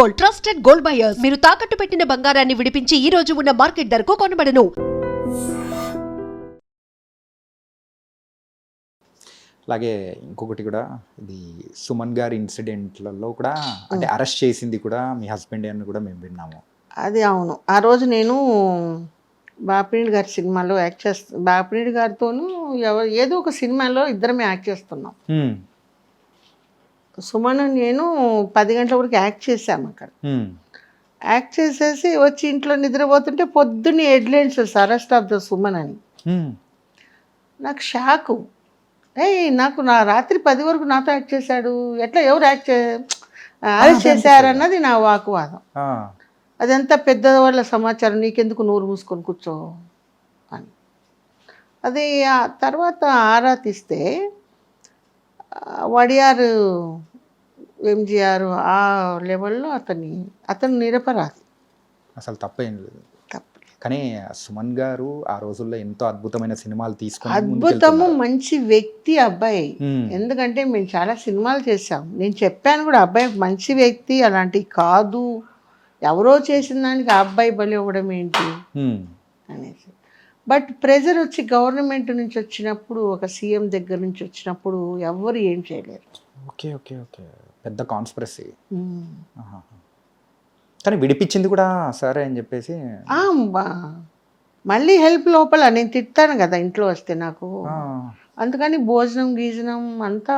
Gold trusted gold buyers. మీరు తాకట్టు పెట్టిన బంగారాన్ని విడిపించి ఈ రోజు ఉన్న మార్కెట్ ధరకు కొనబడను. అలాగే ఇంకొకటి కూడా ఇది సుమన్ గారి ఇన్సిడెంట్లలో కూడా అంటే అరెస్ట్ చేసింది కూడా మీ హస్బెండ్ అని కూడా మేము విన్నాము. అది అవును. ఆ రోజు నేను బాపినీడి గారి సినిమాలో యాక్ట్ చేస్తా బాపినీడి గారితోనూ ఎవరు ఏదో ఒక సినిమాలో ఇద్దరమే యాక్ట్ చేస్తున్నాం. హ్మ్. సుమన్ నేను పది గంటల వరకు యాక్ట్ చేశాము అక్కడ. యాక్ట్ చేసేసి వచ్చి ఇంట్లో నిద్రపోతుంటే పొద్దున్నే headlines arrest of the Suman అని. నాకు షాకు. ఏయ్ నాకు నా రాత్రి పది వరకు నాతో యాక్ట్ చేశాడు. ఎట్లా ఎవరు యాక్ట్ చే అరెస్ట్ చేశారన్నది నా వాకువాదం. అదంతా పెద్దవాళ్ళ సమాచారం నీకెందుకు నోరు మూసుకొని కూర్చో అని. అది తర్వాత ఆరా తీస్తే వడియారు ఎంజిఆర్ ఆ లెవెల్లో అతన్ని అతను నిరపరాధి. అసలు తప్పేం లేదు. కానీ సుమన్ గారు ఆ రోజుల్లో ఎంతో అద్భుతమైన సినిమాలు తీసుకొని అద్భుతము. మంచి వ్యక్తి అబ్బాయి. ఎందుకంటే మేము చాలా సినిమాలు చేసాం నేను చెప్పాను కూడా అబ్బాయి మంచి వ్యక్తి అలాంటి కాదు. ఎవరో చేసిన దానికి ఆ అబ్బాయి బలి ఇవ్వడం ఏంటి. అనేసి. బట్ ప్రెజర్ వచ్చి గవర్నమెంట్ నుంచి వచ్చినప్పుడు ఒక సీఎం దగ్గర నుంచి వచ్చినప్పుడు ఎవ్వరు ఏం చేయలేరు. Okay okay okay. పెద్ద కాన్స్పిరసీ కానీ విడిపించింది కూడా సరే అని చెప్పేసి మళ్ళీ హెల్ప్ లోపల నేను తిట్టాను కదా ఇంట్లో వస్తే నాకు. అందుకని భోజనం గీజనం అంతా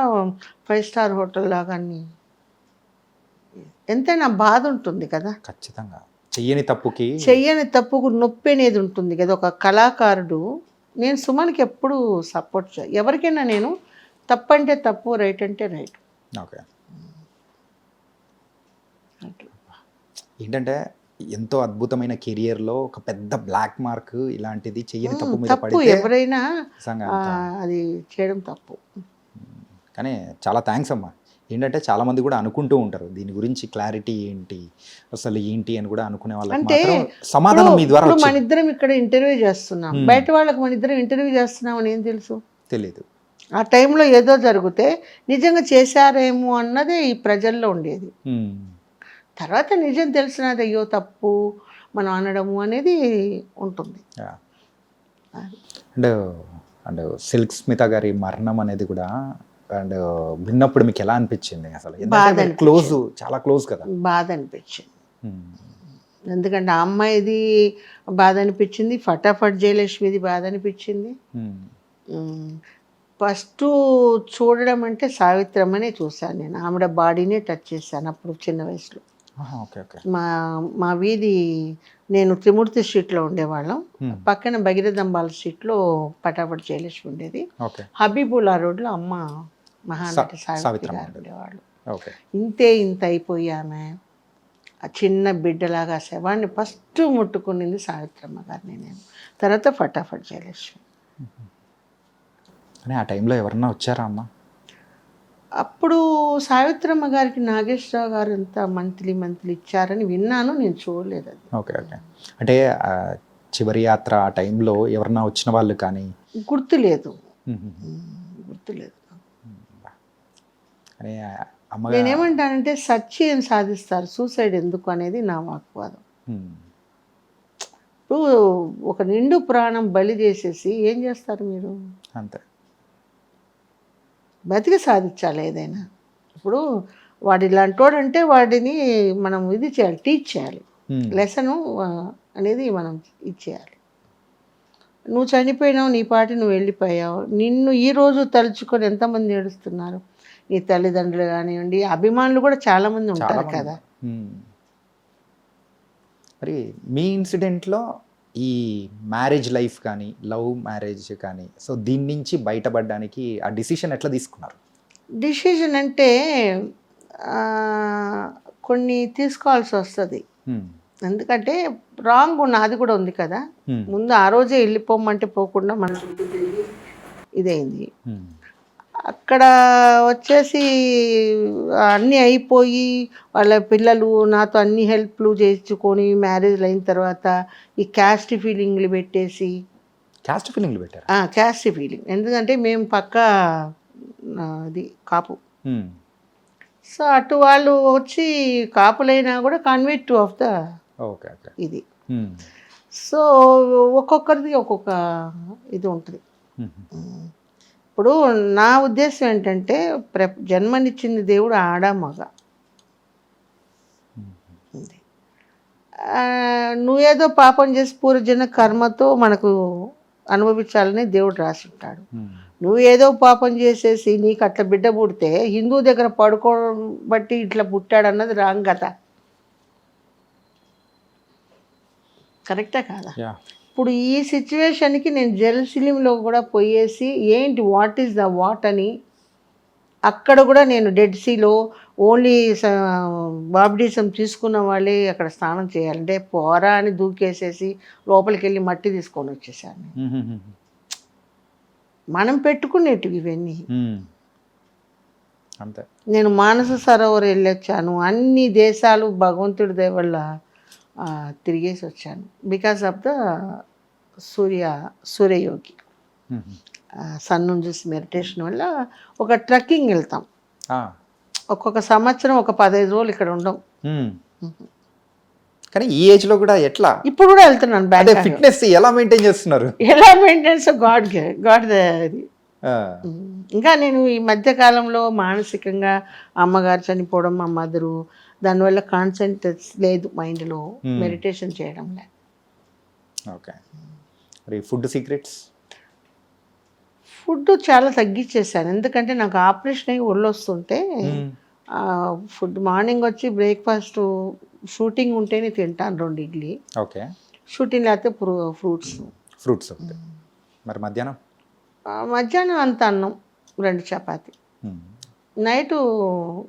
ఫైవ్ స్టార్ హోటల్ లాగా అన్ని. ఎంతైనా బాధ ఉంటుంది కదా. ఖచ్చితంగా. చెయ్యని తప్పుకి చెయ్యని తప్పుకు నొప్పి అనేది ఉంటుంది కదా. ఒక కళాకారుడు నేను సుమన్కి ఎప్పుడు సపోర్ట్ చే ఎవరికైనా నేను తప్పు అంటే తప్పు రైట్ అంటే రైట్ ఓకే. ఏంటంటే ఎంతో అద్భుతమైన కెరియర్లో ఒక పెద్ద బ్లాక్ మార్క్ ఇలాంటిది చెయ్యని తప్పు మీద పడితే ఎవరైనా. అది చేయడం తప్పు. కానీ చాలా థ్యాంక్స్ అమ్మా. ఏంటంటే చాలా మంది కూడా అనుకుంటూ ఉంటారు దీని గురించి క్లారిటీ ఏంటి అసలు ఏంటి అని కూడా అనుకునే వాళ్ళకి అంటే సమాధానం మీ ద్వారా మన ఇద్దరం ఇక్కడ ఇంటర్వ్యూ చేస్తున్నాం. బయట వాళ్ళకి మన ఇద్దరం ఇంటర్వ్యూ చేస్తున్నాం అని ఏం తెలుసు? తెలియదు ఆ టైంలో ఏదో జరిగితే నిజంగా చేశారేమో అన్నదే ఈ ప్రజల్లో ఉండేది. తర్వాత నిజం తెలిసినది అయ్యో తప్పు మనం అనడము అనేది ఉంటుంది. అండ్ అండ్ సిల్క్ స్మిత గారి మరణం అనేది కూడా అండ్ విన్నప్పుడు మీకు ఎలా అనిపించింది అసలు? బాధ క్లోజ్ చాలా క్లోజ్ కదా? బాధ అనిపించింది. ఎందుకంటే ఆ అమ్మాయిది బాధ అనిపించింది ఫటాఫట్ జయలక్ష్మిది బాధ అనిపించింది. ఫస్ట్ చూడడం అంటే సావిత్రమ్మనే చూశాను నేను. ఆవిడ బాడీనే టచ్ చేశాను అప్పుడు చిన్న వయసులో. మా మా వీధి నేను త్రిమూర్తి స్ట్రీట్లో ఉండేవాళ్ళం. పక్కన భగీరథంబాల స్ట్రీట్లో పటాపట్ జయలక్ష్మి ఉండేది. హబీబుల్లా రోడ్లో అమ్మ మహానటి సావిత్రి గారు. ఉండేవాళ్ళు. ఓకే. ఇంతే ఇంత అయిపోయి ఆమె ఆ చిన్న బిడ్డలాగా శవాన్ని ఫస్ట్ ముట్టుకునింది సావిత్రమ్మ గారిని నేను. తర్వాత ఫటాఫట్ జయలక్ష్మి. ఆ టైంలో ఎవరన్నా వచ్చారా అమ్మ? అప్పుడు సావిత్రమ్మ గారికి నాగేశ్వరరావు గారు ఎంత మంత్లీ మంత్లీ ఇచ్చారని విన్నాను నేను చూడలేదు అది. Okay okay. అంటే చివరి యాత్ర ఆ టైంలో ఎవరన్నా వచ్చిన వాళ్ళు కానీ? గుర్తులేదు. గుర్తులేదు. నేనేమంటానంటే సత్యం సాధిస్తారు. సూసైడ్ ఎందుకు అనేది నా వాక్వాదం. ఇప్పుడు ఒక నిండు ప్రాణం బలి చేసేసి ఏం చేస్తారు మీరు? అంతే. బతికి సాధించాలి ఏదైనా ఇప్పుడు వాడు ఇలాంటోడు అంటే వాడిని మనం ఇది చేయాలి టీచ్ చేయాలి. లెసను అనేది మనం ఇచ్చేయాలి నువ్వు చనిపోయినావు నీ పాటి నువ్వు వెళ్ళిపోయావు నిన్ను ఈ రోజు తలుచుకొని ఎంతమంది ఏడుస్తున్నారు నీ తల్లిదండ్రులు కానివ్వండి అభిమానులు కూడా చాలామంది చాలా ఉంటారు. కదా. మరి మీ ఇన్సిడెంట్లో ఈ మ్యారేజ్ లైఫ్ కానీ లవ్ మ్యారేజ్ కానీ సో దీని నుంచి బయటపడడానికి ఆ డిసిషన్ ఎట్లా తీసుకున్నారు డిసిజన్ అంటే కొన్ని తీసుకోవాల్సి వస్తుంది హ్మ్. ఎందుకంటే రాంగ్ నాది కూడా ఉంది కదా హ్మ్. ముందు ఆ రోజే వెళ్ళిపోమంటే పోకుండా మన ఇదైంది హ్మ్. అక్కడ వచ్చేసి అన్నీ అయిపోయి వాళ్ళ పిల్లలు నాతో అన్ని హెల్ప్లు చేయించుకొని మ్యారేజ్లు అయిన తర్వాత ఈ క్యాస్ట్ ఫీలింగ్లు పెట్టేసి క్యాస్ట్ ఫీలింగ్లు పెట్టారా? Caste feeling. ఎందుకంటే మేము పక్క అది కాపు. సో అటు వాళ్ళు వచ్చి కాపులైనా కూడా కన్విట్ ఆఫ్ ద ఇది. సో ఒక్కొక్కరిది ఒక్కొక్క ఇది ఉంటుంది. ఇప్పుడు నా ఉద్దేశం ఏంటంటే ప్ర జన్మనిచ్చింది దేవుడు ఆడ మగ. నువ్వేదో పాపం చేసి పూర్వజన కర్మతో మనకు అనుభవించాలని దేవుడు రాసి ఉంటాడు ఉమ్. నువ్వు ఏదో పాపం చేసేసి నీకు అట్లా బిడ్డ పుడితే హిందూ దగ్గర పడుకోవడం బట్టి ఇట్లా పుట్టాడు అన్నది రాంగ్ కదా? కరెక్టా కాదా? ఇప్పుడు ఈ సిచ్యువేషన్కి నేను జెరూసలేంలో కూడా పోయేసి ఏంటి వాట్ ఈస్ ద వాట్ అని అక్కడ కూడా నేను డెడ్ సీలో ఓన్లీ బాప్టిజం తీసుకున్న వాళ్ళే అక్కడ స్నానం చేయాలంటే పోరా అని దూకేసేసి లోపలికి వెళ్ళి మట్టి తీసుకొని వచ్చేసాను. మనం పెట్టుకునేటివి ఇవన్నీ. అంతే. నేను మానస సరోవర్ వెళ్ళొచ్చాను. అన్ని దేశాలు భగవంతుడి దయ వల్ల ఆ, తిరిగేసి వచ్చాను. బికాస్ ఆఫ్ ద సూర్య సూర్యయోగి. ఉమ్. సన్ నుంచి చూసి మెడిటేషన్ వల్ల ఒక ట్రెక్కింగ్ వెళ్తాం. ఒక్కొక్క సంవత్సరం ఒక పదహైదు రోజులు ఇక్కడ ఉండం. కానీ ఈ ఏజ్లో కూడా ఎట్లా? ఇప్పుడు కూడా వెళ్తున్నాను అదే బ్యాంక్ ఫిట్నెస్ ఎలా మెయింటైన్ చేస్తున్నారు? ఎలా మెయింటెనెన్స్ గాడ్ గాడ్ ఆ. ఇంకా నేను ఈ మధ్య కాలంలో మానసికంగా అమ్మగారు చనిపోవడం మా మదరు దానివల్ల కాన్సన్ట్రేట్ లేదు మైండ్లో Hmm. మెడిటేషన్ చేయడం లేదు. ఓకే మరి ఫుడ్ సీక్రెట్స్ ఫుడ్ చాలా తగ్గించేసాను ఎందుకంటే నాకు ఆపరేషన్ అయ్యి ఒళ్ళు వస్తుంటే ఫుడ్ మార్నింగ్ వచ్చి బ్రేక్ఫాస్ట్ షూటింగ్ ఉంటేనే తింటాను రెండు ఇడ్లీ. ఓకే షూటింగ్ లేకపోతే ఫ్రూ ఫ్రూట్స్ ఫ్రూట్స్ ఒకటి. మరి మధ్యాహ్నం? మధ్యాహ్నం అంత అన్నం రెండు చపాతి. నైటు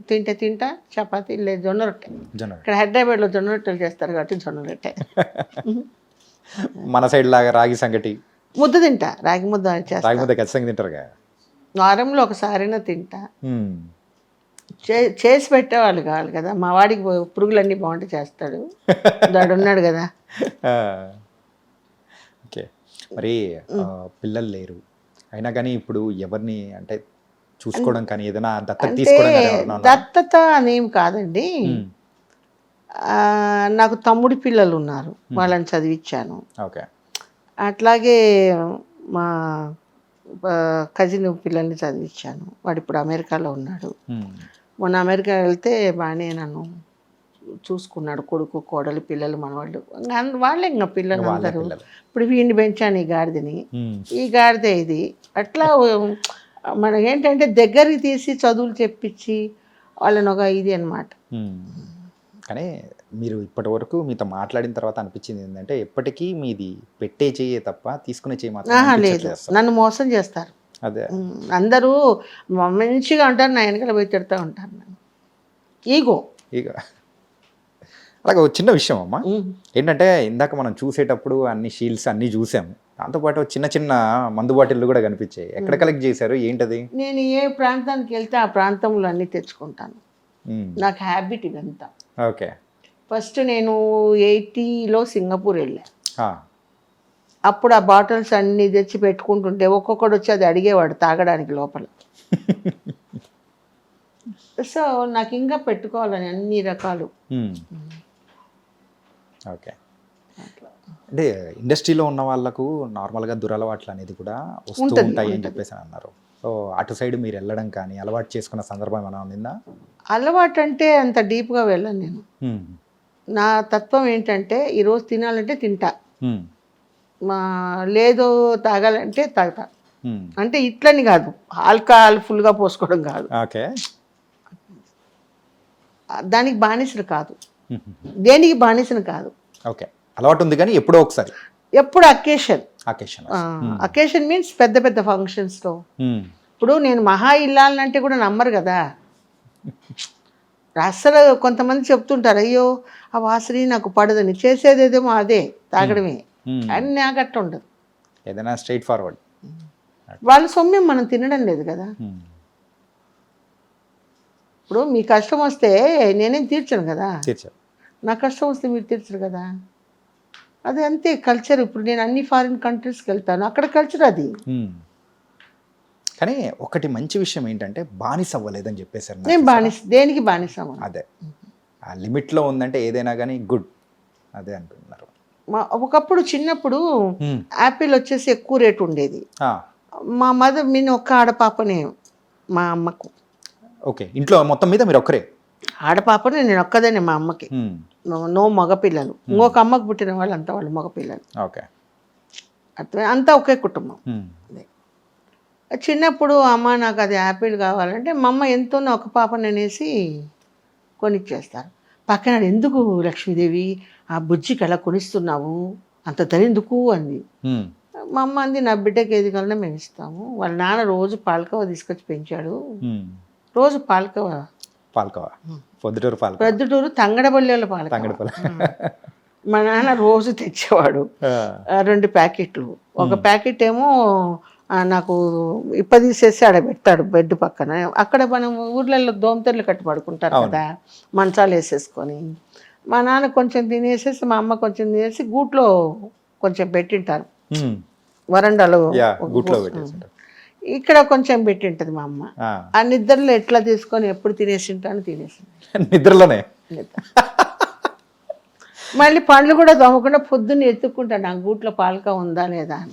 తింటే తింటా చపాతి లేదు జొన్న రొట్టె. ఇక్కడ హైదరాబాద్లో జొన్న రొట్టెలు చేస్తారు కాబట్టి జొన్న రొట్టె. మన సైడ్ లాగా రాగి సంగటి. ముద్ద తింటా రాగి ముద్ద రాగి ముద్ద ఖచ్చితంగా తింటారుగా? వారంలో ఒకసారైనా తింటా. చే చేసి పెట్టేవాళ్ళు కావాలి కదా మా వాడికి పురుగులన్నీ బాగుంటే చేస్తాడు. వాడు ఉన్నాడు కదా. ఓకే. మరి పిల్లలు లేరు. అయినా కానీ ఇప్పుడు ఎవరిని అంటే చూసుకోవడం కానీ ఏదైనా దత్తత తీసుకోవడం? దత్తత అనేం కాదండి. నాకు తమ్ముడి పిల్లలు ఉన్నారు. వాళ్ళని చదివించాను ఓకే. అట్లాగే మా కజిన్ పిల్లల్ని చదివించాను వాడు ఇప్పుడు అమెరికాలో ఉన్నాడు. మొన్న అమెరికా వెళ్తే బాగానే నన్ను చూసుకున్నాడు. కొడుకు కోడలు పిల్లలు మనవాళ్ళు. వాళ్ళే ఇంకా పిల్లలు అందరూ. ఇప్పుడు వీడిని పెంచాను ఈ గాడిదని. ఈ గాడిద ఇది. అట్లా మనం ఏంటంటే దగ్గరికి తీసి చదువులు చెప్పించి వాళ్ళని ఒక ఇది అనమాట. కానీ మీరు ఇప్పటి వరకు మీతో మాట్లాడిన తర్వాత అనిపించింది ఏంటంటే ఎప్పటికీ మీది పెట్టే చెయ్యే తప్ప తీసుకునే చెయ్యి మాత్రం లేదు. నన్ను మోసం చేస్తారు. అదే. అందరూ మంచిగా ఉంటారు నా వెనకాల పోయి తిడతా ఉంటారు నన్ను. ఈగో ఇక అలాగే ఒక చిన్న విషయం అమ్మా. ఏంటంటే ఇందాక మనం చూసేటప్పుడు అన్ని షీల్డ్స్ అన్ని చూసాము దాంతోపాటు చిన్న చిన్న మందు బాటిల్లు కూడా కనిపించాయి. ఎక్కడ కలెక్ట్ చేశారు? ఏంటది? నేను ఏ ప్రాంతానికి వెళ్తే ఆ ప్రాంతంలో అన్నీ తెచ్చుకుంటాను. నాకు హ్యాబిట్ ఇదంతా. ఓకే. ఫస్ట్ నేను ఎయిటీలో సింగపూర్ వెళ్ళా. అప్పుడు ఆ బాటిల్స్ అన్నీ తెచ్చి పెట్టుకుంటుంటే ఒక్కొక్కడు వచ్చి అది అడిగేవాడు తాగడానికి లోపల. సో నాకు ఇంకా పెట్టుకోవాలని అన్ని రకాలు. ఓకే. అంటే ఇండస్ట్రీలో ఉన్న వాళ్ళకు నార్మల్గా దురలవాట్లు అనేది కూడా వస్తూ ఉంటాయి అని. చెప్పేసి అని అన్నారు. సో అటు సైడ్ మీరు వెళ్ళడం కానీ అలవాటు చేసుకున్న సందర్భం ఏమైనా ఉందా అలవాటు అంటే అంత డీప్గా వెళ్ళను నేను. నా తత్వం ఏంటంటే ఈరోజు తినాలంటే తింటా. మా లేదు తాగాలంటే తాగుతా. అంటే ఇట్లని కాదు. ఆల్కహాల్ ఫుల్గా పోసుకోవడం కాదు. ఓకే. దానికి బానిసలు కాదు. దేనికి బానిసను కాదు. ఓకే. అలవాటు ఉంది కానీ ఎప్పుడో ఒకసారి. ఎప్పుడు అకేషన్. అకేషన్. అకేషన్ మీన్స్ పెద్ద పెద్ద ఫంక్షన్స్లో ఉమ్. ఇప్పుడు నేను మహా ఇల్లాలంటే కూడా నమ్మరు కదా. అస్సలు కొంతమంది చెప్తుంటారు అయ్యో ఆ వాసని నాకు పడదని చేసేదేదేమో అదే తాగడమే. అని నాకు అట్ట ఉండదు. ఏదైనా స్ట్రైట్ ఫార్వర్డ్ వాళ్ళ సొమ్మెం మనం తినడం లేదు కదా. ఇప్పుడు మీ కష్టం వస్తే నేనేం తీర్చను కదా? నా కష్టం వస్తే మీరు తీర్చరు కదా? అది అంతే కల్చర్ ఇప్పుడు నేను అన్ని ఫారిన్ కంట్రీస్కి వెళ్తాను. అక్కడ కల్చర్ అది. కానీ ఒకటి మంచి విషయం ఏంటంటే బానిస అవ్వలేదని చెప్పేశారు నేను? బానిస దేనికి బానిసము అదే. ఆ లిమిట్లో ఉందంటే ఏదైనా కానీ గుడ్. అదే అంటున్నారు. మా ఒకప్పుడు చిన్నప్పుడు. యాపిల్ వచ్చేసి ఎక్కువ రేటు ఉండేది. మా మదర్ నేను ఒక్క ఆడపాపనే మా అమ్మకు. ఓకే. ఇంట్లో మొత్తం మీద మీరు ఒక్కరే? ఆడపాపనే నేను ఒక్కదానే మా అమ్మకి. నో- మగపిల్లలు. ఇంకొక అమ్మకు పుట్టిన వాళ్ళు అంతా వాళ్ళు మగపిల్లలు. ఓకే. అర్థమే అంతా ఒకే కుటుంబం. హ్మ్. చిన్నప్పుడు అమ్మ నాకు అది యాపిల్ కావాలంటే మా అమ్మ ఎంతోనో ఒక పాపని అనేసి కొనిచ్చేస్తారు. పక్కన ఎందుకు లక్ష్మీదేవి ఆ బుజ్జికి అలా కొనిస్తున్నావు? అంత ధరెందుకు అంది. హ్మ్. మా అమ్మ అంది నా బిడ్డకి ఏది కావాలన్నా మేము ఇస్తాము. వాళ్ళ నాన్న రోజు పాలకవ తీసుకొచ్చి పెంచాడు. రోజు పాలకవ పాల్కోవా పొద్దుటూరు పాల్కోవా ప్రొద్దుటూరు తంగడబల్లెల పాలకవ తంగడిపల్లి. మా నాన్న రోజు తెచ్చేవాడు. రెండు ప్యాకెట్లు. ఒక ప్యాకెట్ ఏమో నాకు ఇప్ప తీసేసి ఆడ పెడతాడు బెడ్ పక్కన. అక్కడ మనం ఊర్లలో దోమతెరలు కట్టి పడుకుంటారు. కదా మంచాలు వేసేసుకొని. మా నాన్న కొంచెం తినేసేసి మా అమ్మ కొంచెం తినేసి గూట్లో కొంచెం పెట్టింటారు. వరండాలో గుట్లో. పెట్టేసింటారు. ఇక్కడ కొంచెం పెట్టింటది మా అమ్మ. ఆ. నిద్రలో ఎట్లా తీసుకొని ఎప్పుడు తినేసింటాను తినేసి నిద్రలోనే? మళ్ళీ పండ్లు కూడా దొమ్మకుండా పొద్దున్న ఎత్తుక్కుంటాను ఆ గూట్లో పాలక ఉందా లేదా అని.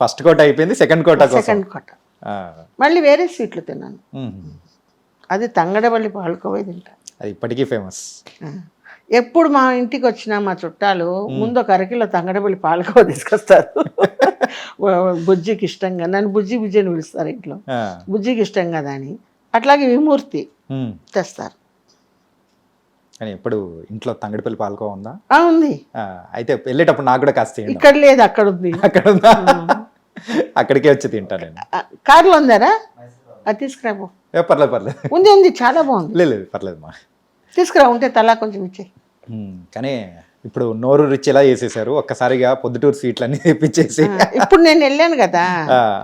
ఫస్ట్ కోట అయిపోయింది సెకండ్ కోట సెకండ్ కొట్ట ఆ. మళ్ళీ వేరే స్వీట్లు తిన్నాను. అది తంగడబల్లి పాలకోవే తింటా. అది ఇప్పటికీ ఫేమస్. ఎప్పుడు మా ఇంటికి వచ్చినా మా చుట్టాలు ముందు ఒక అరకిలో తంగడబల్లి పాలకోవ తీసుకొస్తారు. బుజ్జికి ఇష్టంగా నన్ను బుజ్జి బుజ్జి అని పిలుస్తారు ఇంట్లో. బుజ్జికి ఇష్టం కదా అని అట్లాగే విమూర్తి తెస్తారు. కానీ ఎప్పుడు ఇంట్లో తంగడిపల్లి పాల్కో ఉందా? ఆ, ఉంది. ఆ, అయితే వెళ్ళేటప్పుడు నాకు కూడా కాస్త. ఇక్కడ లేదు అక్కడ ఉంది. అక్కడ ఉందా అక్కడికే వచ్చి తింటా నేను. కారులో ఉందారా? అది తీసుకురాబో పర్లేదు పర్లేదు. ఉంది ఉంది చాలా బాగుంది. లేదు లేదు పర్లేదు మా. తీసుకురా ఉంటే తలా కొంచెం ఇచ్చే కానీ ఇప్పుడు నోరు రిచ్ ఎలా చేసేసారు ఒక్కసారిగా పొద్దుటూరు సీట్లన్నీ తెప్పించేసి. ఇప్పుడు నేను వెళ్ళాను కదా.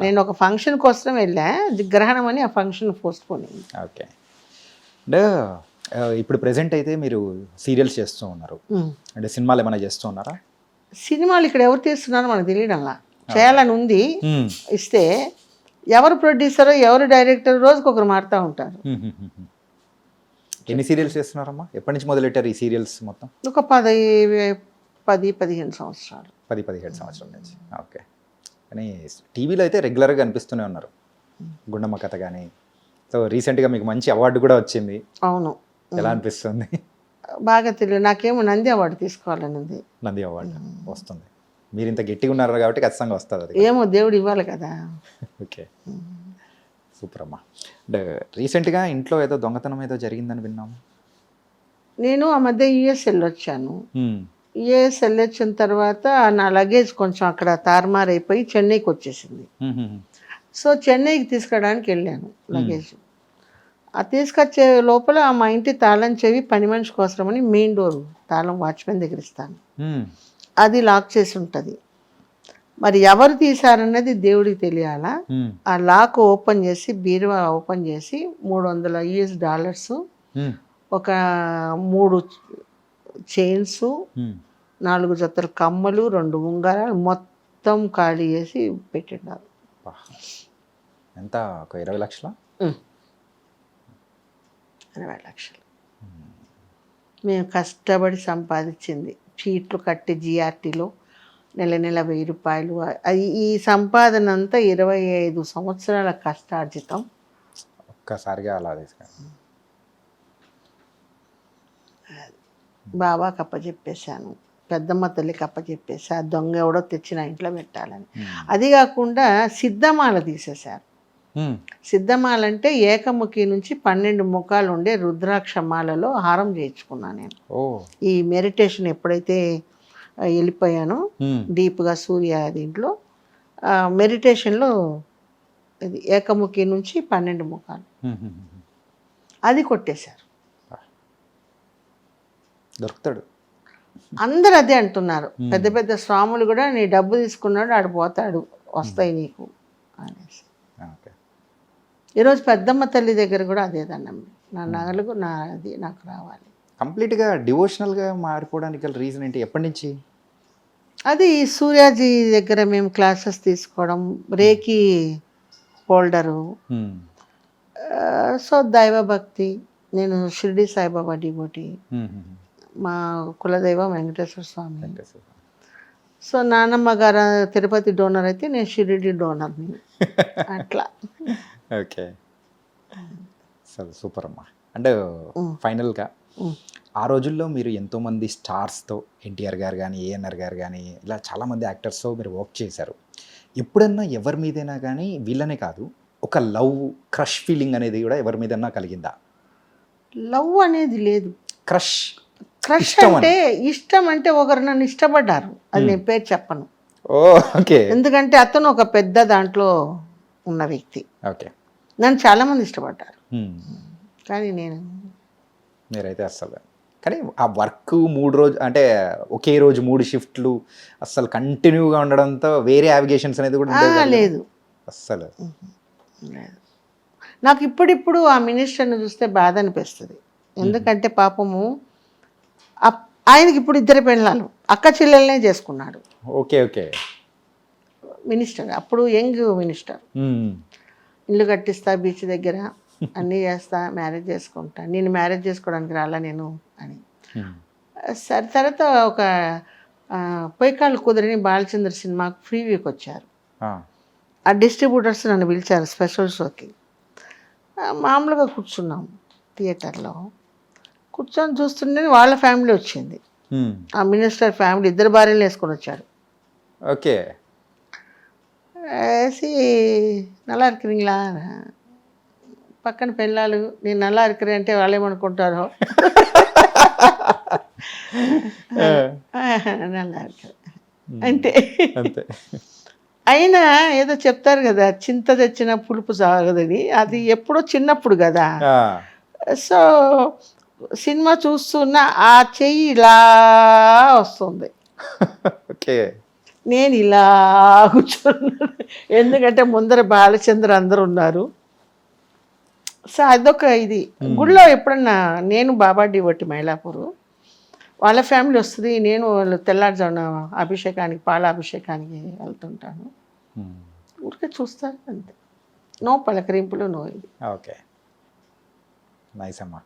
నేను ఒక ఫంక్షన్ కోసం వెళ్ళా. గ్రహణం అని ఆ ఫంక్షన్ పోస్ట్ పోన్ అయింది ఓకే. అంటే ఆ, ఇప్పుడు ప్రెసెంట్ అయితే మీరు సీరియల్స్ చేస్తూ ఉన్నారు. అంటే సినిమాలు ఏమైనా చేస్తూ ఉన్నారా? సినిమాలు ఇక్కడ ఎవరు తీస్తున్నారో మనకు తెలియడంలా చేయాలని ఉంది. ఇస్తే ఎవరు ప్రొడ్యూసరో ఎవరు డైరెక్టర్ రోజుకి ఒకరు మారుతూ ఉంటారు. ఎన్ని సీరియల్స్ చేస్తున్నారమ్మా? ఎప్పటి నుంచి మొదలెట్టారు ఈ సీరియల్స్ మొత్తం? ఒక పది పది పదిహేను సంవత్సరాలు. పది పదిహేడు సంవత్సరాల నుంచి. ఓకే. కానీ టీవీలో అయితే రెగ్యులర్గా కనిపిస్తూనే ఉన్నారు. గుండమ్మ కథ కానీ సో రీసెంట్గా మీకు మంచి అవార్డు కూడా వచ్చింది. అవును. ఎలా అనిపిస్తుంది? బాగా తెలియదు నాకేమో నంది అవార్డు తీసుకోవాలని ఉంది. నంది అవార్డు వస్తుంది. మీరు ఇంత గట్టిగా ఉన్నారు కాబట్టి ఖచ్చితంగా వస్తుంది అది ఏమో దేవుడు ఇవ్వాలి కదా. ఓకే. సూపర్ అమ్మా అంటే రీసెంట్గా ఇంట్లో ఏదో దొంగతనం ఏదో జరిగిందని విన్నాము నేను ఆ మధ్య యుఎస్ వెళ్ళొచ్చాను ఉమ్, యుఎస్ వెళ్ళొచ్చిన తర్వాత నా లగేజ్ కొంచెం అక్కడ తారుమారైపోయి చెన్నైకి వచ్చేసింది. సో చెన్నైకి తీసుకురావడానికి వెళ్ళాను లగేజ్. ఆ తీసుకొచ్చే లోపల మా ఇంటి తాళం చెవి పని మనిషి కోసమని మెయిన్ డోర్ తాళం వాచ్మెన్ దగ్గర ఇస్తాను. అది లాక్ చేసి ఉంటుంది. మరి ఎవరు తీశారన్నది దేవుడికి తెలియాలా? ఆ లాక్ ఓపెన్ చేసి బీరువా ఓపెన్ చేసి మూడు వందల యుఎస్ డాలర్స్ ఒక మూడు చైన్స్. నాలుగు జతల కమ్మలు రెండు ఉంగరాలు మొత్తం ఖాళీ చేసి పెట్టినారు. ఎంత? ఒక ఇరవై లక్షల? ఇరవై లక్షలు. మేము కష్టపడి సంపాదించింది. చీట్లు కట్టి జిఆర్టీలో నెల నెల వెయ్యి రూపాయలు. అది ఈ సంపాదన అంతా ఇరవై ఐదు సంవత్సరాల కష్టార్జితం. ఒక్కసారిగా అలా తీసుకు బాబా కప్పచెప్పేశాను పెద్దమ్మ తల్లి కప్పచెప్పేసి ఆ దొంగ ఎవడో తెచ్చి నా ఇంట్లో పెట్టాలని. అది కాకుండా సిద్ధమాల తీసేశారు. సిద్ధమాల అంటే ఏకముఖి నుంచి పన్నెండు ముఖాలు ఉండే రుద్రాక్ష మాలలో హారం చేయించుకున్నాను నేను. ఈ మెడిటేషన్ ఎప్పుడైతే వెళ్ళిపోయానో. డీప్గా సూర్య దీంట్లో. మెడిటేషన్లో ఇది ఏకముఖి నుంచి పన్నెండు ముఖాలు. అది కొట్టేశారు. దొరుకుతాడు. అందరూ అదే అంటున్నారు. పెద్ద పెద్ద స్వాములు కూడా నీ డబ్బు తీసుకున్నాడు ఆడు పోతాడు వస్తాయి నీకు అనేసి. ఈరోజు పెద్దమ్మ తల్లి దగ్గర కూడా అదే దండం. నా నగలకు నా అది నాకు రావాలి. కంప్లీట్గా డివోషనల్గా మారిపోవడానికి గల రీజన్ ఏంటి? ఎప్పటి నుంచి? అది సూర్యాజీ దగ్గర మేము క్లాసెస్ తీసుకోవడం రేకి హోల్డరు. సో దైవభక్తి నేను షిరిడి సాయిబాబా డిబోటి. మా కులదైవం వెంకటేశ్వర స్వామి. సో నానమ్మ గారు తిరుపతి డోనర్ అయితే నేను షిరిడి డోనర్ని. అట్లా. ఓకే. సరే సూపర్ అమ్మా అంటే ఫైనల్గా. ఆ రోజుల్లో మీరు ఎంతోమంది స్టార్స్తో ఎన్టీఆర్ గారు కానీ ఏఎన్ఆర్ గారు కానీ ఇలా చాలామంది యాక్టర్స్తో మీరు వర్క్ చేశారు. ఎప్పుడన్నా ఎవరి మీదైనా కానీ వీళ్ళనే కాదు ఒక లవ్ క్రష్ ఫీలింగ్ అనేది కూడా ఎవరి మీదన్నా కలిగిందా? లవ్ అనేది లేదు. Crush crush. అంటే ఇష్టం అంటే ఒకరు నన్ను ఇష్టపడ్డారు. అది నేను పేరు చెప్పను. ఓకే. ఎందుకంటే అతను ఒక పెద్ద దాంట్లో ఉన్న వ్యక్తి. ఓకే. నన్ను చాలామంది ఇష్టపడ్డారు. కానీ నేను మీరైతే అస్సలు కానీ ఆ వర్క్ మూడు రోజు అంటే ఒకే రోజు మూడు షిఫ్ట్లు అస్సలు కంటిన్యూగా ఉండడంతో వేరే అవిగేషన్స్ అనేది కూడా. లేదు. అస్సలు. లేదు. నాకు ఇప్పుడిప్పుడు ఆ మినిస్టర్ని చూస్తే బాధ అనిపిస్తుంది. ఎందుకంటే పాపము ఆయనకి ఇప్పుడు ఇద్దరు పెళ్ళాలు అక్క చెల్లెలనే చేసుకున్నాడు. Okay okay. మినిస్టర్ అప్పుడు యంగ్ మినిస్టర్. ఇల్లు కట్టిస్తా బీచ్ దగ్గర. అన్నీ చేస్తా మ్యారేజ్ చేసుకుంటా నేను మ్యారేజ్ చేసుకోవడానికి రాలా నేను అని మ్మ్. సరే తర్వాత ఒక ఆ, పొయ్యికాళ్ళు కుదిరిని బాలచంద్ర సినిమాకు ఫ్రీ వీక్ వచ్చారు ఆ. ఆ డిస్ట్రిబ్యూటర్స్ నన్ను పిలిచారు స్పెషల్ షోకి ఆ, మామూలుగా కూర్చున్నాం థియేటర్లో కూర్చొని చూస్తుంటే వాళ్ళ ఫ్యామిలీ వచ్చింది మ్మ్. ఆ మినిస్టర్ ఫ్యామిలీ ఇద్దరు భార్యలు వేసుకొని వచ్చారు ఓకే వేసి నల్లా இருக்கிறீங்களா పక్కన పెళ్ళాలు నేను నల్లా ఇరుకురే అంటే వాళ్ళు ఏమనుకుంటారు నల్లా అంతే. అయినా ఏదో చెప్తారు కదా చింత తెచ్చిన పులుపు సాగదని. అది ఎప్పుడో చిన్నప్పుడు కదా. సో సినిమా చూస్తున్న ఆ చెయ్యి ఇలా వస్తుంది. నేను ఇలా కూర్చున్నాను. ఎందుకంటే ముందర బాలచంద్ర అందరు ఉన్నారు. సో అదొక ఇది. గుళ్ళో ఎప్పుడన్నా నేను బాబా డివట్టి మైలాపూరు వాళ్ళ ఫ్యామిలీ వస్తుంది నేను వాళ్ళు తెల్లారుజామున అభిషేకానికి పాల అభిషేకానికి వెళ్తుంటాను. ఊరికే చూస్తాను అంతే. నో పలకరింపులు నో ఇది. ఓకే. నైస్ అమ్మా.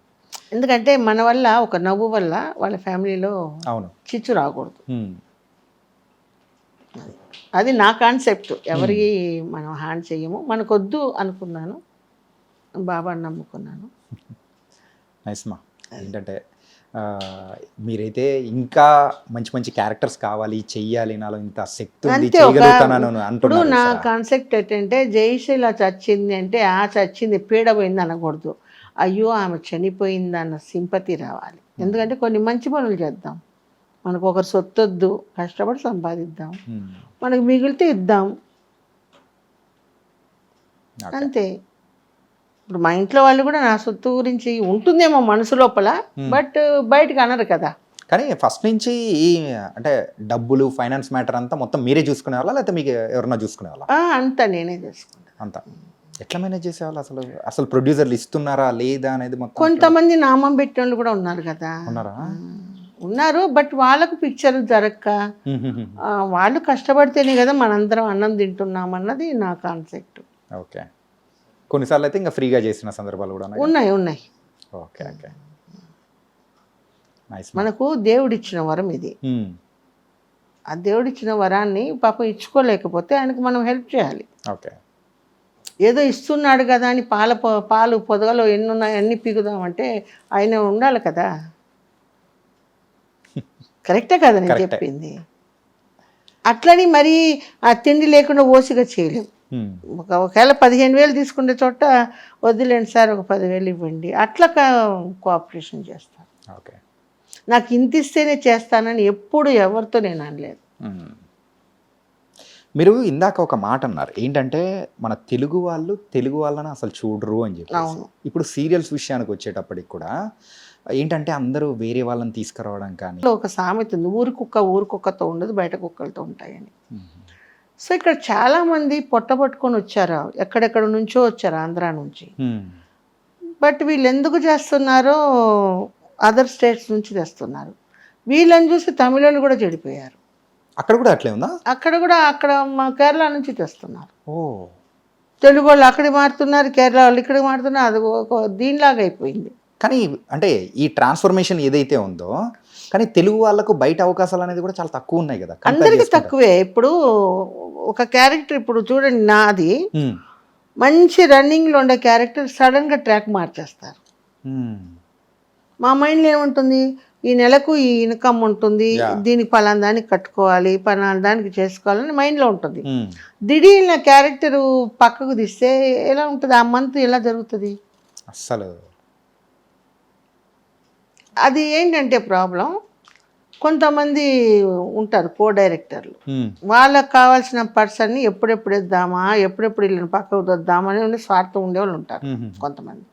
ఎందుకంటే మన వల్ల ఒక నవ్వు వల్ల వాళ్ళ ఫ్యామిలీలో అవును. చిచ్చు రాకూడదు. అది నా కాన్సెప్ట్. ఎవరికి మనం హ్యాండ్ చేయము మనకొద్దు అనుకున్నాను. బాబాని నమ్ముకున్నాను. నైస్ మా. ఏంటంటే మీరైతే ఇంకా మంచి మంచి క్యారెక్టర్స్ కావాలి చెయ్యాలి నాలో ఇంత శక్తి ఇప్పుడు నా. కాన్సెప్ట్ ఏంటంటే జయశీల చచ్చింది అంటే ఆ చచ్చింది పీడ పోయింది అనకూడదు. అయ్యో ఆమె చనిపోయింది అన్న సింపతి రావాలి. ఎందుకంటే కొన్ని మంచి పనులు చేద్దాం. మనకు ఒకరు సొత్తొద్దు కష్టపడి సంపాదిద్దాం. మ్మ్. మనకు మిగిలితే ఇద్దాం. అంతే. ఇప్పుడు మా ఇంట్లో వాళ్ళు కూడా నా సొత్తు గురించి ఉంటుందేమో మనసు లోపల బట్ బయటకు అనరు కదా. కానీ ఫస్ట్ నుంచి ఈ అంటే డబ్బులు ఫైనాన్స్ మ్యాటర్ అంతా మొత్తం మీరే చూసుకునే వాళ్ళ లేకపోతే మీకు ఎవరన్నా చూసుకునే వాళ్ళ ఆ, అంతా నేనే చేసుకుంటాను అంతా. ఎట్లా మేనేజ్ చేసేవాళ్ళు అసలు? అసలు ప్రొడ్యూసర్లు ఇస్తున్నారా లేదా అనేది కొంతమంది నామం పెట్టిన వాళ్ళు కూడా ఉన్నారు కదా. ఉన్నారా? ఉన్నారు బట్ వాళ్ళకు పిక్చర్ జరక్క. వాళ్ళు కష్టపడితేనే కదా మనందరం అన్నం తింటున్నాం అన్నది నా కాన్సెప్ట్ ఓకే. కొన్నిసార్లు అయితే ఇంకా ఫ్రీగా చేసిన సందర్భాలు కూడా ఉన్నాయి. ఉన్నాయి ఓకే ఓకే. మనకు దేవుడిచ్చిన వరం ఇది. ఆ దేవుడిచ్చిన వరాన్ని పాపం ఇచ్చుకోలేకపోతే ఆయనకు మనం హెల్ప్ చేయాలి. ఓకే. ఏదో ఇస్తున్నాడు కదా అని పాల పాలు పొదగలో ఎన్ని ఉన్నాయి అన్ని పీకుదామంటే ఆయన ఉండాలి కదా. కరెక్టే కదా నేను. చెప్పింది. అట్లని మరి ఆ తిండి లేకుండా ఓసిగా చేయలేం. మ్మ్. ఒక ఒకవేళ పదిహేను వేలు తీసుకునే చోట వదిలేండి సార్ ఒక పదివేలు ఇవ్వండి. అట్లా కోఆపరేషన్ చేస్తాను ఓకే. నాకు ఇంత ఇస్తేనే చేస్తానని ఎప్పుడు ఎవరితో నేను అనలేదు. మీరు ఇందాక ఒక మాట అన్నారు. ఏంటంటే మన తెలుగు వాళ్ళు తెలుగు వాళ్ళని అసలు చూడరు అని చెప్పి. ఇప్పుడు సీరియల్స్ విషయానికి వచ్చేటప్పటికి కూడా ఏంటంటే అందరూ వేరే వాళ్ళని తీసుకురావడం కానీ ఒక సామెత ఉంది. ఊరి కుక్క ఊరి కుక్కతో ఉండదు బయట కుక్కలతో ఉంటాయని. సో ఇక్కడ చాలా మంది పొట్ట పట్టుకొని వచ్చారు? ఎక్కడెక్కడ నుంచో వచ్చారు ఆంధ్ర నుంచి. బట్ వీళ్ళు ఎందుకు చేస్తున్నారో అదర్ స్టేట్స్ నుంచి తెస్తున్నారు. వీళ్ళని చూసి తమిళలు కూడా చెడిపోయారు. అక్కడ కూడా అట్లే ఉందా? అక్కడ కూడా అక్కడ మా కేరళ నుంచి తెస్తున్నారు. ఓ. తెలుగు వాళ్ళు అక్కడికి మారుతున్నారు కేరళ వాళ్ళు ఇక్కడికి మారుతున్నారు అది ఒక దీనిలాగా అయిపోయింది. కానీ అంటే ఈ ట్రాన్స్ఫర్మేషన్ ఏదైతే ఉందో కానీ తెలుగు వాళ్ళకు బయట అవకాశాలు అనేది కూడా చాలా తక్కువ ఉన్నాయి కదా అందరికీ. తక్కువే. ఇప్పుడు ఒక క్యారెక్టర్ ఇప్పుడు చూడండి నాది. మంచి రన్నింగ్లో ఉండే క్యారెక్టర్ సడన్గా ట్రాక్ మార్చేస్తారు. మా మైండ్లో ఏముంటుంది? ఈ నెలకు ఈ ఇన్కమ్ ఉంటుంది. దీనికి పలానా దానికి కట్టుకోవాలి పలానా దానికి చేసుకోవాలని మైండ్లో ఉంటుంది. దిఢీర్న క్యారెక్టర్ పక్కకు తీస్తే ఎలా ఉంటుంది? ఆ మంత్ ఎలా జరుగుతుంది? అస్సలు అది ఏంటంటే ప్రాబ్లం? కొంతమంది ఉంటారు కో డైరెక్టర్లు వాళ్ళకి కావాల్సిన పర్సన్ని ఎప్పుడెప్పుడు ఇద్దామా ఎప్పుడెప్పుడు వీళ్ళని పక్కకు వద్దామా అని స్వార్థం ఉండేవాళ్ళు ఉంటారు కొంతమంది.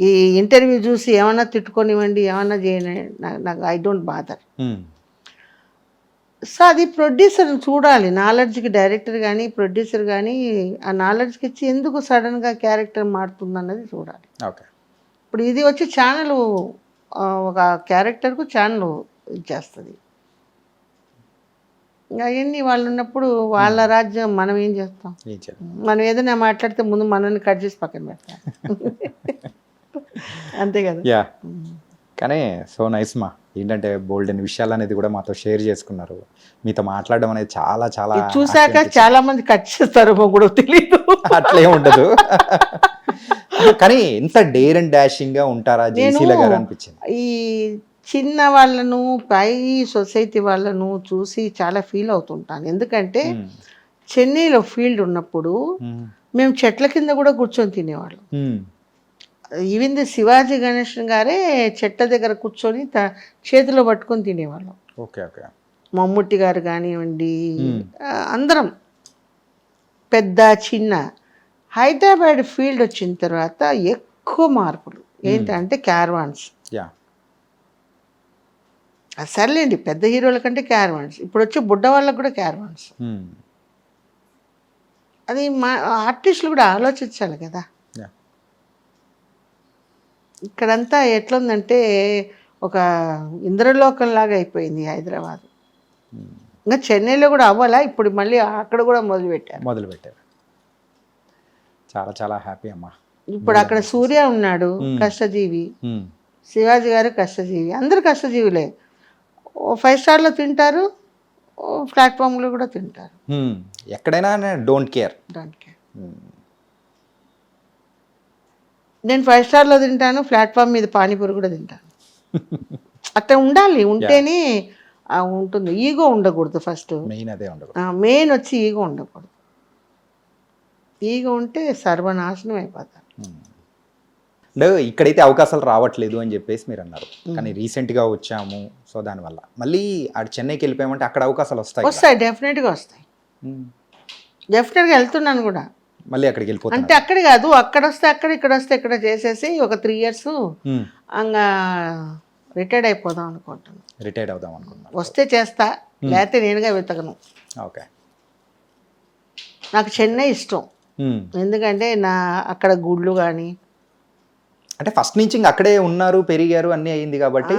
ఈ ఇంటర్వ్యూ చూసి ఏమన్నా తిట్టుకొనివ్వండి ఏమన్నా చేయని నాకు- ఐ డోంట్ బాదర్. సో అది ప్రొడ్యూసర్ చూడాలి. నాలెడ్జ్కి డైరెక్టర్ కానీ ప్రొడ్యూసర్ కానీ ఆ నాలెడ్జ్కి ఇచ్చి ఎందుకు సడన్గా క్యారెక్టర్ మారుతుంది అన్నది చూడాలి ఇప్పుడు ఇది వచ్చి ఛానల్ ఒక క్యారెక్టర్కు ఛానల్ ఇచ్చేస్తుంది. అవన్నీ వాళ్ళు ఉన్నప్పుడు వాళ్ళ రాజ్యం మనం ఏం చేస్తాం? మనం ఏదైనా మాట్లాడితే ముందు మనల్ని కట్ చేసి పక్కన పెడతాం. అంతే కదా? యా. కానీ సో నైస్ మా. ఏంటంటే బోల్డ్ అని విషయాలు అనేది కూడా మాతో షేర్ చేసుకున్నారు. మీతో మాట్లాడడం అనేది చాలా చాలా అనిపించింది. చాలా మంది కట్ చేస్తారేమో కూడా తెలియదు అట్లే ఉండదు. కానీ ఎంత డేర్ అండ్ డాషింగ్గా ఉంటారా జేసీల గారు అనిపించింది? ఈ చిన్న వాళ్ళను పై సొసైటీ వాళ్ళను చూసి చాలా ఫీల్ అవుతుంటాను. ఎందుకంటే చెన్నైలో ఫీల్డ్ ఉన్నప్పుడు మేము చెట్ల కింద కూడా కూర్చొని తినేవాళ్ళం. ఈవెన్ ది శివాజీ గణేషన్ గారే చెట్ల దగ్గర కూర్చొని త చేతిలో పట్టుకొని తినేవాళ్ళం. Okay okay. మమ్ముట్టి గారు కానివ్వండి అందరం. పెద్ద చిన్న హైదరాబాద్ ఫీల్డ్ వచ్చిన తర్వాత ఎక్కువ మార్పులు. ఏంటంటే క్యారవాన్స్. సర్లేండి పెద్ద హీరోల కంటే క్యారవాన్స్. ఇప్పుడు వచ్చే బుడ్డ వాళ్ళకు కూడా క్యారవాన్స్. అది మా ఆర్టిస్టులు కూడా ఆలోచించాలి కదా. ఇక్కడంతా ఎట్లుందంటే ఒక ఇంద్రలోకం లాగా అయిపోయింది హైదరాబాద్. ఇంకా చెన్నైలో కూడా అవ్వాలా? ఇప్పుడు మళ్ళీ అక్కడ కూడా మొదలుపెట్టారు. మొదలు పెట్టారు చాలా చాలా హ్యాపీ అమ్మా. ఇప్పుడు అక్కడ సూర్య ఉన్నాడు Hmm. కష్టజీవి. ఉమ్, శివాజీ గారు కష్టజీవి. అందరు కష్టజీవులే. ఓ ఫైవ్ స్టార్లో తింటారు ఓ ప్లాట్ఫామ్లో కూడా తింటారు. ఎక్కడైనా డోంట్ కేర్ దానికి నేను ఫైవ్ స్టార్లో తింటాను ప్లాట్ఫామ్ మీద పానీపూరి కూడా తింటాను. అక్కడ ఉండాలి ఉంటేనే ఉంటుంది. ఈగో ఉండకూడదు ఫస్ట్ మెయిన్ అదే ఉండదు మెయిన్ వచ్చి ఈగో ఉండకూడదు. ఈగో ఉంటే సర్వనాశనం అయిపోతారు. ఇక్కడైతే అవకాశాలు రావట్లేదు అని చెప్పేసి మీరు అన్నారు. కానీ recent గా వచ్చాము. సో దానివల్ల మళ్ళీ అటు చెన్నైకి వెళ్ళిపోయామంటే అక్కడ అవకాశాలు వస్తాయి. వస్తాయి డెఫినెట్గా వస్తాయి. డెఫినెట్గా వెళ్తున్నాను కూడా. మళ్ళీ అక్కడికి వెళ్ళిపోతాను అంటే అక్కడ కాదు అక్కడ వస్తే అక్కడ ఇక్కడ వస్తే ఇక్కడ చేసేసి ఒక త్రీ ఇయర్స్ ఇంకా రిటైర్డ్ అయిపోదాం అనుకుంటున్నాను రిటైర్డ్ అవుదాం అనుకున్నాను వస్తే చేస్తా లేకపోతే నేనుగా వెతకను. ఓకే. నాకు చెన్నై ఇష్టం. ఎందుకంటే నా అక్కడ గుళ్ళు కానీ అంటే ఫస్ట్ నుంచి అక్కడే ఉన్నారు పెరిగారు అన్నీ అయింది కాబట్టి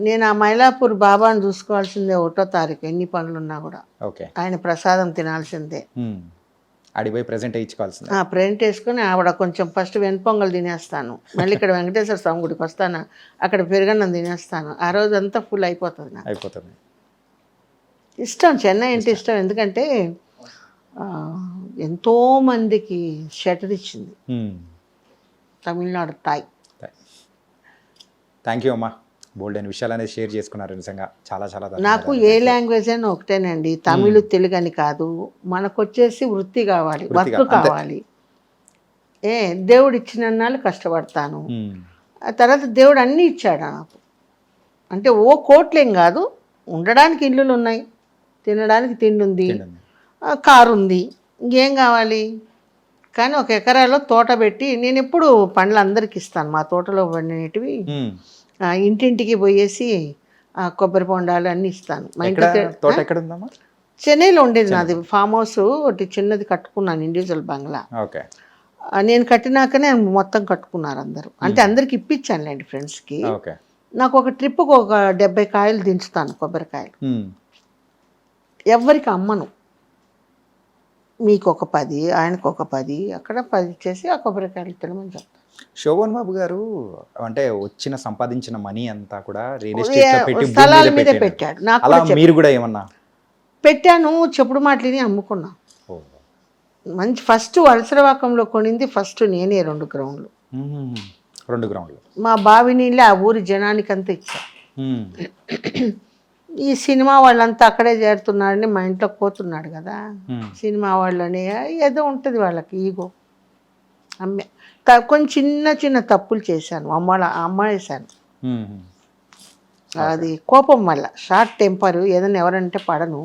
నేను ఆ మైలాపూర్ బాబాను చూసుకోవాల్సిందే ఒకటో తారీఖు ఎన్ని పనులు ఉన్నా కూడా. ఓకే. ఆయన ప్రసాదం తినాల్సిందే. ఆడిపోయి ప్రెసెంట్ ఇచ్చుకోవాల్సిందే. ఆ ప్రింట్ వేసుకొని ఆవిడ కొంచెం ఫస్ట్ వెనపొంగల్ తినేస్తాను. మళ్ళీ ఇక్కడ వెంకటేశ్వర స్వామి గుడికి వస్తాను. అక్కడ పెరుగన్నం తినేస్తాను. ఆ రోజు అంతా ఫుల్ అయిపోతుంది నాకు. అయిపోతుంది. ఇష్టం చెన్నై అంటే ఇష్టం. ఎందుకంటే ఎంతో మందికి షటర్ ఇచ్చింది. తమిళనాడు తాయ్ థ్యాంక్ యూ అమ్మా. బోల్డ్ అయిన విషయాలు అనేది షేర్ చేసుకున్నారు నిజంగా. చాలా చాలా నాకు ఏ లాంగ్వేజ్ అయినా ఒకటేనండి. తమిళ్ తెలుగు అని కాదు. మనకు వచ్చేసి వృత్తి కావాలి వర్క్. కావాలి. ఏ దేవుడు ఇచ్చినన్నాళ్ళు కష్టపడతాను. తర్వాత దేవుడు అన్నీ ఇచ్చాడు నాకు. అంటే ఓ కోట్లేం కాదు. ఉండడానికి ఇల్లులు ఉన్నాయి తినడానికి తిండి ఉంది. కారు ఉంది ఇంకేం కావాలి? కానీ ఒక ఎకరాలో తోట పెట్టి నేను ఎప్పుడు పండ్లు అందరికి ఇస్తాను. మా తోటలో పండినటివి ఆ, ఇంటింటికి పోయేసి కొబ్బరి బొండాలు అన్నీ ఇస్తాను. మా ఇంటి చెన్నైలో ఉండేది నాది. ఫామ్ హౌస్ ఒకటి చిన్నది కట్టుకున్నాను ఇండివిజువల్ బంగ్లా. నేను కట్టినాకనే మొత్తం కట్టుకున్నారు అందరూ. అంటే అందరికి ఇప్పించానులేండి ఫ్రెండ్స్కి. ఓకే. నాకు ఒక ట్రిప్కి ఒక డెబ్బై కాయలు దించుతాను కొబ్బరికాయలు. ఉమ్, ఎవ్వరికి అమ్మను. మీకు ఒక పది ఆయనకు ఒక పది అక్కడ పది చేసి ఆ కొబ్బరికాయలు తినమని చెప్తాను శోభన్ బాబు గారు అంటే వచ్చిన సంపాదించిన మనీ అంతా కూడా రియల్ ఎస్టేట్ పెట్టి స్థలాల మీద పెట్టాడు. నాకు మీరు కూడా ఏమన్నా పెట్టాను చెప్పుడు మాటలని అమ్ముకున్నా. మంచి ఫస్ట్ వలసరవాకంలో కొనింది ఫస్ట్ నేనే రెండు గ్రౌండ్లు. రెండు గ్రౌండ్లు మా బావి నీళ్ళే ఆ ఊరి జనానికంతా ఇచ్చా. ఈ సినిమా వాళ్ళంతా అక్కడే చేరుతున్నారని మా ఇంట్లో పోతున్నాడు కదా. సినిమా వాళ్ళని ఏదో ఉంటుంది వాళ్ళకి ఈగో అమ్మే కొంచెం చిన్న చిన్న తప్పులు చేశాను అమ్మ అమ్మేశాను మ్మ్. అది కోపం వల్ల షార్ట్ టెంపర్ ఏదైనా ఎవరంటే పడను.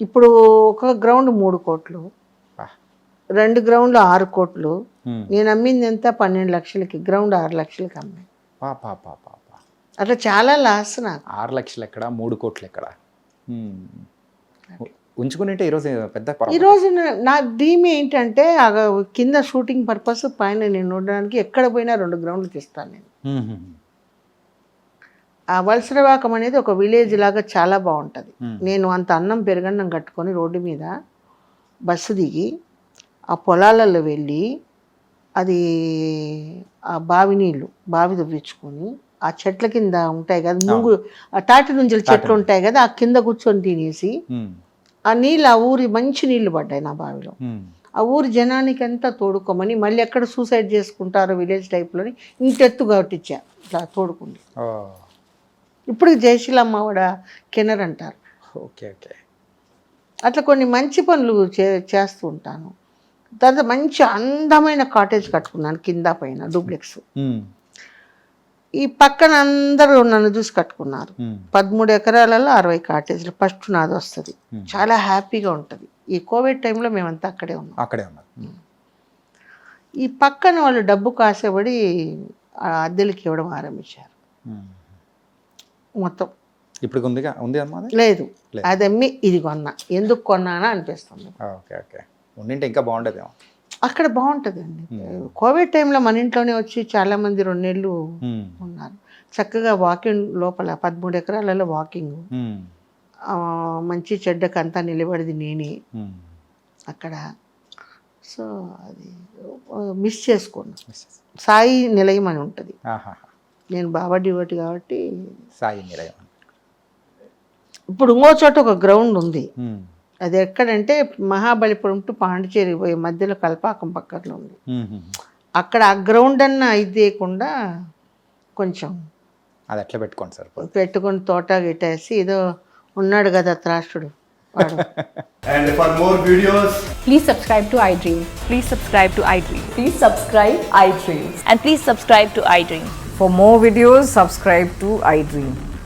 ఇప్పుడు ఒక గ్రౌండ్ మూడు కోట్లు. రెండు గ్రౌండ్లు ఆరు కోట్లు. నేను అమ్మింది ఎంత పన్నెండు లక్షలకి గ్రౌండ్ ఆరు లక్షలకి అమ్మాయి పా పా పా పా పా. అట్లా చాలా లాస్ నాకు ఆరు లక్షలు ఎక్కడ మూడు కోట్లు ఎక్కడ. ఉంచుకునేంటే ఈరోజు పెద్ద. ఈరోజు నా- డ్రీమ్ ఏంటంటే కింద షూటింగ్ పర్పస్ పైన నేను ఉండడానికి ఎక్కడ పోయినా రెండు గ్రౌండ్లు తీస్తాను నేను. ఆ వలసరవాకం అనేది ఒక విలేజ్ లాగా చాలా బాగుంటుంది. నేను అంత అన్నం పెరగన్నం కట్టుకొని రోడ్డు మీద బస్సు దిగి ఆ పొలాలలో వెళ్ళి అది ఆ బావి నీళ్ళు బావి దువ్వించుకొని ఆ చెట్ల కింద ఉంటాయి కదా ముంగు ఆ తాటి నుంజల చెట్లు ఉంటాయి కదా ఆ కింద కూర్చొని తినేసి. ఆ నీళ్ళు ఆ ఊరి మంచి నీళ్ళు పడ్డాయి నా బావిలో. ఆ ఊరి జనానికి అంతా తోడుకోమని మళ్ళీ ఎక్కడ సూసైడ్ చేసుకుంటారో విలేజ్ టైప్లోని ఇంతెత్తు కట్టించా ఇట్లా తోడుకుంది. ఇప్పుడు జయశీలమ్మ కూడా కెనర్ అంటారు ఓకే ఓకే అట్లా కొన్ని మంచి పనులు చే చేస్తూ ఉంటాను తర్వాత మంచి అందమైన కాటేజ్ కట్టుకున్నాను కింద పైన డూప్లెక్స్. ఈ పక్కన అందరూ నన్ను చూసి కట్టుకున్నారు. పదమూడు ఎకరాలలో అరవై కాటేజ్లు. ఫస్ట్ నాది వస్తుంది. చాలా హ్యాపీగా ఉంటుంది. ఈ కోవిడ్ టైంలో మేమంతా అక్కడే ఉన్నాం. అక్కడే ఉన్నారు మ్మ్. ఈ పక్కన వాళ్ళు డబ్బు కాసేపడి అద్దెలకి ఇవ్వడం ఆరంభించారు. మొత్తం. ఇప్పుడు ఉందిగా ఉంది అమ్మా లేదు. లేదు. అది అమ్మి ఇది కొన్నా. ఎందుకు కొన్నానా అనిపిస్తుంది. Okay okay. ఉండింటే ఇంకా బాగుండేదేమో. అక్కడ బాగుంటుందండి. కోవిడ్ టైంలో మన ఇంట్లోనే వచ్చి చాలా మంది రెండు నెలలు మ్మ్. ఉన్నారు. చక్కగా వాకింగ్ లోపల పదమూడు ఎకరాలలో వాకింగ్. మంచి చెడ్డకు అంతా నిలబడింది నేనే. అక్కడ. సో అది మిస్ చేసుకున్నా. సాయి నిలయం అని ఉంటుంది. నేను బాబా డివోటి కాబట్టి సాయి నిలయం. ఇప్పుడు ఇంకో చోట ఒక గ్రౌండ్ ఉంది. అది ఎక్కడంటే మహాబలిపురం టు పాండిచేరి పోయే మధ్యలో కల్పాకం పక్కలో ఉంది. అక్కడ ఆ గ్రౌండ్ అన్న ఇదేయకుండా కొంచెం అది ఎట్లా పెట్టుకోండి సార్ పెట్టుకొని తోట గిట్టేసి ఏదో ఉన్నాడు కదా త్రాష్టుడు వాడు And for more videos, Please subscribe to iDream. Please subscribe to iDream. Please subscribe iDream. And please subscribe to iDream. For more videos, subscribe to iDream.